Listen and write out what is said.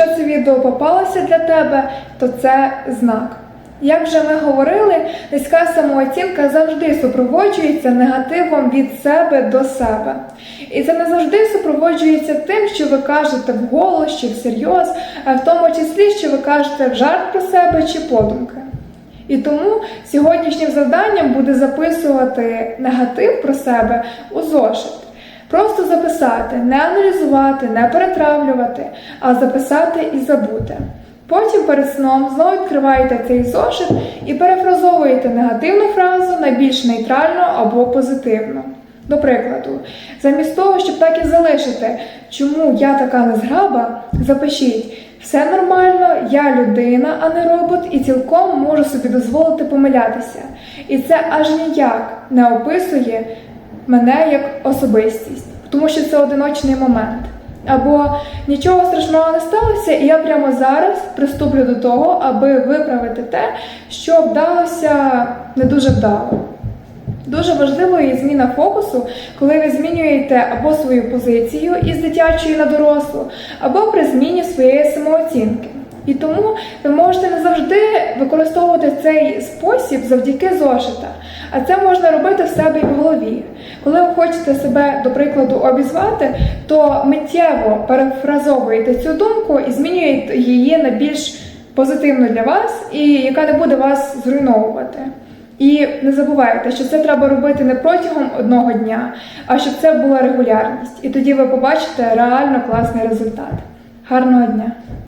Якщо це відео попалося для тебе, то це знак. Як вже ми говорили, низька самооцінка завжди супроводжується негативом від себе до себе. І це не завжди супроводжується тим, що ви кажете вголос чи всерйоз, а в тому числі, що ви кажете в жарт про себе чи подумки. І тому сьогоднішнім завданням буде записувати негатив про себе у зошит. Просто записати, не аналізувати, не перетравлювати, а записати і забути. Потім перед сном знову відкриваєте цей зошит і перефразовуєте негативну фразу на більш нейтральну або позитивну. До прикладу, замість того, щоб так і залишити, чому я така незграба, запишіть все нормально, я людина, а не робот, і цілком можу собі дозволити помилятися. І це аж ніяк не описує мене як особистість, тому що це одиночний момент. Або нічого страшного не сталося, і я прямо зараз приступлю до того, аби виправити те, що вдалося не дуже вдало. Дуже важливою є зміна фокусу, коли ви змінюєте або свою позицію із дитячої на дорослу, або при зміні своєї самооцінки. І тому ви можете не завжди використовувати цей спосіб завдяки зошита, а це можна робити в себе і в голові. Коли ви хочете себе, до прикладу, обізвати, то миттєво перефразовуєте цю думку і змінюєте її на більш позитивну для вас, і яка не буде вас зруйновувати. І не забувайте, що це треба робити не протягом одного дня, а щоб це була регулярність. І тоді ви побачите реально класний результат. Гарного дня!